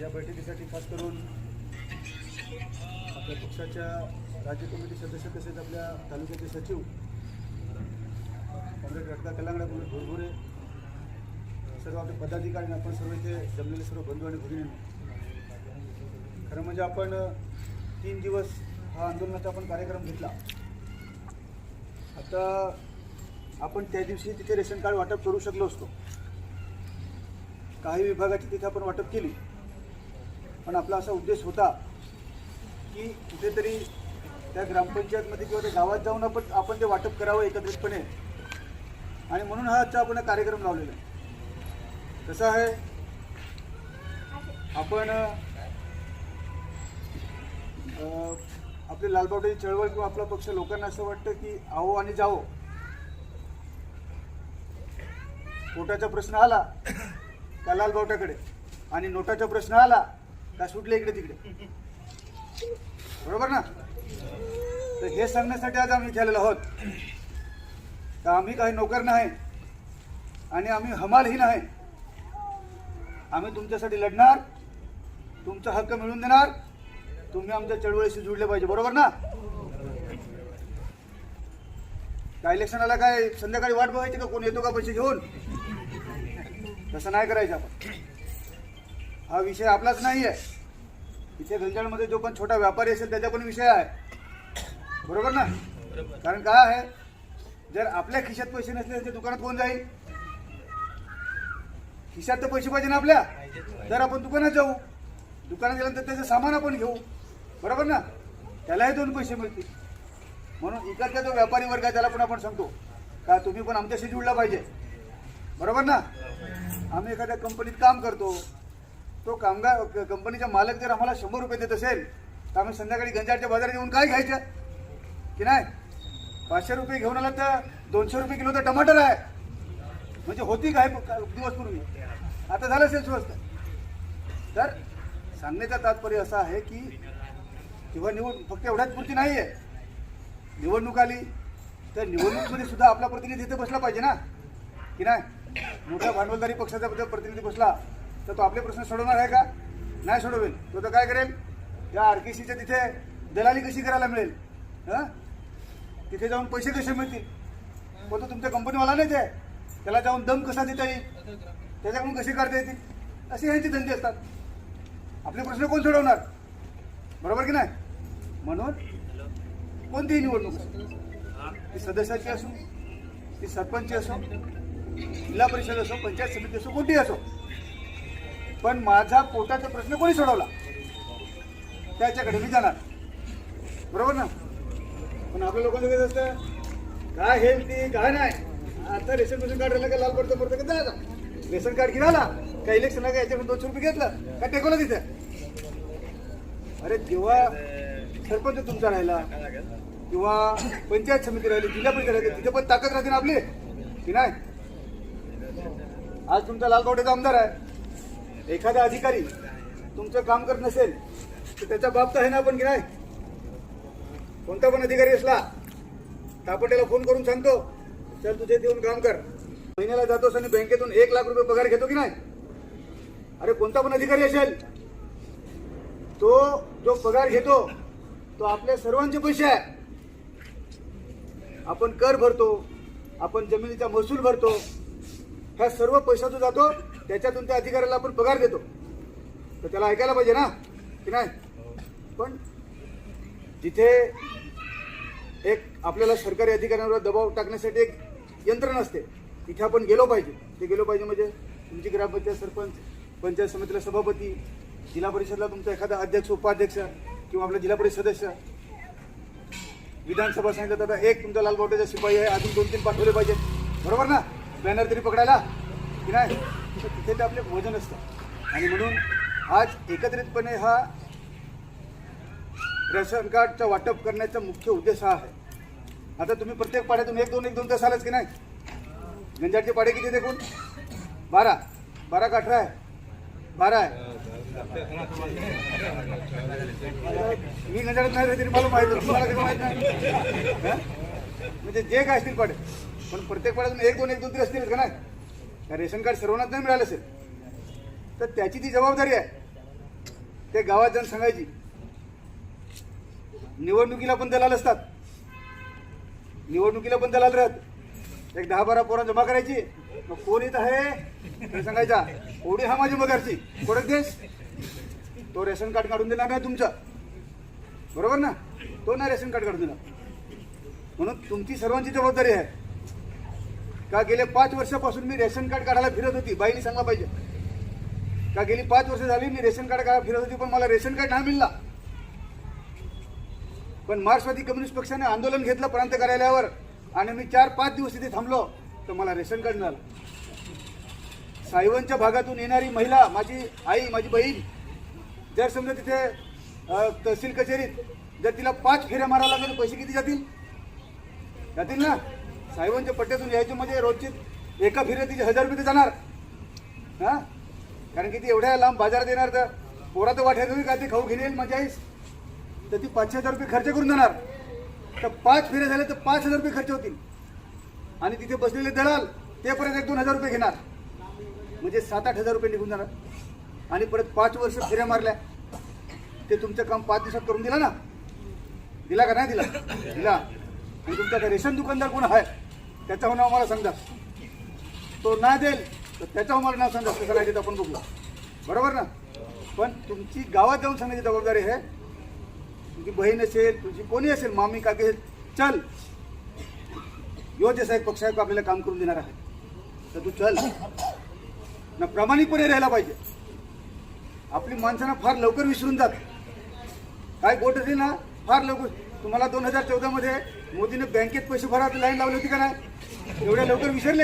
या बैठकीसाठी खास करून आपल्या पक्षाच्या राज्य कमिटी सदस्य तसेच आपल्या तालुक्याचे सचिव कॉम्रेड रटका कलांगडा कॉम्रेड भुरभुरे सर्व आपले पदाधिकारी आणि आपण सर्व इथे जमलेले सर्व बंधू आणि भगिनी. खरं म्हणजे आपण तीन दिवस हा आंदोलनाचा आपण कार्यक्रम घेतला. आता आपण त्या दिवशी तिथे रेशन कार्ड वाटप करू शकलो असतो. काही विभागाची तिथे आपण वाटप केली. पण आपला असा उद्देश होता की कुठेतरी त्या ग्रामपंचायतमध्ये किंवा त्या गावात जाऊन आपण आपण ते वाटप करावं एकत्रितपणे. आणि म्हणून हा आजचा आपण कार्यक्रम लावलेला आहे. कसं आहे. आपण अं, आपली लालबावड्याची चळवळ किंवा आपला पक्ष लोकांना असं वाटतं की आहो आणि जाओ. पोटाचा प्रश्न आला का लालबावट्याकडे आणि नोटाचा प्रश्न आला का सुटले इकडे तिकडे? बरोबर ना? तर हे सांगण्यासाठी आज आम्ही इथे आहोत. का आम्ही काही नोकर नाही आणि आम्ही हमालही नाही. आम्ही तुमच्यासाठी लढणार तुमचा हक्क मिळवून देणार तुम्ही आमच्या चळवळीशी जुळले पाहिजे. बरोबर ना? काय इलेक्शनाला काय? संध्याकाळी वाट बघायची का? कोण येतो का पैसे घेऊन? तसं नाही करायचं आपण. हा विषय आपलाच नाही आहे इथे गंजाळमध्ये जो पण छोटा व्यापारी असेल त्याचा पण विषय आहे. बरोबर ना? कारण काय आहे जर आपल्या खिशात पैसे नसले तर दुकानात कोण जाईल? खिशात तर पैसे पाहिजे ना आपल्या. तर आपण दुकानात जाऊ. दुकानात गेल्यानंतर त्याचं सामान आपण घेऊ. बरोबर ना? त्यालाही दोन पैसे मिळतील. म्हणून इकडचा जो व्यापारी वर्ग आहे त्याला पण आपण सांगतो का तुम्ही पण आमच्याशी जुळला पाहिजे. बरोबर ना? आम्ही एखाद्या कंपनीत काम करतो. तो कामगार कंपनीचा मालक जर आम्हाला शंभर रुपये देत असेल तर आम्ही संध्याकाळी गंजारच्या बाजारात येऊन काय घ्यायचं की नाही? पाचशे रुपये घेऊन आला तर दोनशे रुपये किलो तर टमाटर आहे. म्हणजे होती काय दिवसपूर्वी दिवस पूर्वी? आता झालं असेल स्वस्त तर सांगण्याचा तात्पर्य असा आहे की किंवा निवड फक्त एवढ्याच पुरती नाही आहे निवडणूक आली तर निवडणुकीमध्ये सुद्धा आपला प्रतिनिधी इथे बसला पाहिजे ना? की नाही? मोठ्या भांडवलदारी पक्षाचा प्रतिनिधी बसला. तर तो आपले प्रश्न सोडवणार आहे का? नाही सोडवेल. तो तर काय करेल? त्या आर के सीच्या तिथे दलाली कशी करायला मिळेल? हां? तिथे जाऊन पैसे कसे मिळतील? पण तो तुमच्या कंपनीवाला नाही ते. त्याला जाऊन दम कसा देता येईल? त्याच्याकडून कसे काढता येतील? असे ह्यांचे धंदे असतात. आपले प्रश्न कोण सोडवणार? बरोबर की नाही? म्हणून कोणतीही निवडणूक ती सदस्याची असो ती सरपंच असो जिल्हा परिषद असो पंचायत समिती असो कोणतीही असो. पण माझा पोटाचा प्रश्न कोणी सोडवला? त्याच्याकडे मी जाणार. बरोबर ना? पण आपल्या लोकांचं कसं असतं? काय हे काय नाही? आता रेशन रेशन कार्ड राहिलं का लाल पडतं पडतं का जायचं? रेशन कार्ड घेऊन आला का इलेक्शनला का याच्याकडून दोनशे रुपये घेतलं का टेकवलं तिथे? अरे जेव्हा सरपंच तुमचा राहिला. किंवा पंचायत समिती राहिली जिल्हा परिषद राहिली तिथे पण ताकद राहते ना आपली की नाही? आज तुमचा लालबावड्याचा आमदार आहे. एखादा अधिकारी तुमचं काम करत नसेल तर त्याचा बाप तर आहे ना आपण की नाही? कोणता पण अधिकारी असला तर आपण त्याला फोन करून सांगतो चल तुझे देऊन काम कर. महिन्याला जातोस आणि बँकेतून एक लाख रुपये पगार घेतो की नाही? अरे कोणता पण अधिकारी असेल तो जो पगार घेतो तो आपल्या सर्वांचे पैसे आहे. आपण कर भरतो आपण जमिनीचा महसूल भरतो ह्या सर्व पैसा जो जातो त्याच्यातून त्या अधिकाऱ्याला आपण पगार देतो. तर त्याला ऐकायला पाहिजे ना की नाही? पण जिथे एक आपल्याला सरकारी अधिकाऱ्यांवर दबाव टाकण्यासाठी एक यंत्रणा असते तिथे आपण गेलो पाहिजे. ते गेलो पाहिजे म्हणजे तुमची ग्रामपंचायत सरपंच पंचायत समितीला सभापती जिल्हा परिषदला तुमचा एखादा अध्यक्ष उपाध्यक्ष किंवा आपला जिल्हा परिषद सदस्य. विधानसभा सांगितलं तर एक तुमचा लालबावट्याचा शिपाई आहे अजून दोन तीन पाठवले पाहिजे. बरोबर ना? बॅनर तरी पकडायला की नाही? तर तिथे ते आपले वजन असतं. आणि म्हणून आज एकत्रितपणे हा रेशन कार्डचं वाटप करण्याचा मुख्य उद्देश हा आहे. आता तुम्ही प्रत्येक पाड्यातून एक दोन एक दोन तास आलाच की नाही? गंजारचे पाडे किती देखून बारा. बारा का अठरा आहे? बारा आहे. मी गंजारात नाही तरी मला माहीत तुम्हाला कसं माहीत नाही? म्हणजे जे काय असतील पाडे. पण प्रत्येक पाड्यातून एक दोन एक दोन तरी असतील का नाही? रेशन कार्ड सर्वांनाच नाही मिळालं असेल तर त्याची ती जबाबदारी आहे. ते गावात जाऊन सांगायची. निवडणुकीला पण दलाल असतात. निवडणुकीला पण दलाल राहत एक दहा बारा पोरं जमा करायची. मग कोण येत आहे? सांगायचा. कोणी हा माझी मगारची? कोणत देश? तो रेशन कार्ड काढून देणार नाही तुमचा. बरोबर ना? तो ना रेशन कार्ड काढून देणार. म्हणून तुमची सर्वांची जबाबदारी आहे. का गेले पाच वर्षापासून मी रेशन कार्ड काढायला फिरत होती? बाईने सांगला पाहिजे. का गेली पाच वर्ष झाली मी रेशन कार्ड काढायला फिरत होती पण मला रेशन कार्ड नाही मिळला. पण मार्क्सवादी कम्युनिस्ट पक्षाने आंदोलन घेतलं प्रांत कार्यालयावर आणि मी चार पाच दिवस तिथे थांबलो तर मला रेशन कार्ड मिळालं. सायवनच्या भागातून येणारी महिला माझी आई माझी बहीण जर समजा तिथे तहसील कचेरीत जर तिला पाच फेऱ्या मारायला लागेल पैसे किती जातील? जातील ना? साहेबांच्या पट्ट्यातून यायचे म्हणजे रोजची. एका फिरे तिचे हजार रुपये तर जाणार. हा? कारण की ती एवढ्या लांब बाजारात येणार तर पोरा तर वाटेल काय ते खाऊ घेऊन येईल मजा येईल तर ती पाचशे हजार रुपये खर्च करून जाणार. तर पाच फेरे झाले तर पाच हजार रुपये खर्च होतील. आणि तिथे बसलेले दलाल ते परत एक दोन हजार रुपये घेणार. म्हणजे सात आठ हजार रुपये निघून जाणार. आणि परत पाच वर्ष फेऱ्या मारल्या. ते तुमचं काम पाच दिवसात करून दिला ना? दिला का नाही दिला? दिला. आणि तुमचा रेशन दुकानदार कोण आहे? त्याचं नाव मला तो नाही देईल तर त्याच्याहून मला नाव समजा कसं नाही आपण बघू. बरोबर ना? पण तुमची गावात जाऊन सांगण्याची जबाबदारी आहे. तुमची बहीण असेल तुझी कोणी असेल मामी काकी चल. योजे साहेब एक पक्ष आहे आपल्याला काम करून देणार आहे तर तू चल. ना प्रामाणिकपणे राहायला पाहिजे. आपली माणसांना फार लवकर विसरून जात. काय गोट असेल ना? फार लवकर तुम्हाला दोन हजार चौदामध्ये मोदीने बँकेत पैसे भरायला लाईन लावली होती का नाही? एवढ्या लवकर विसरले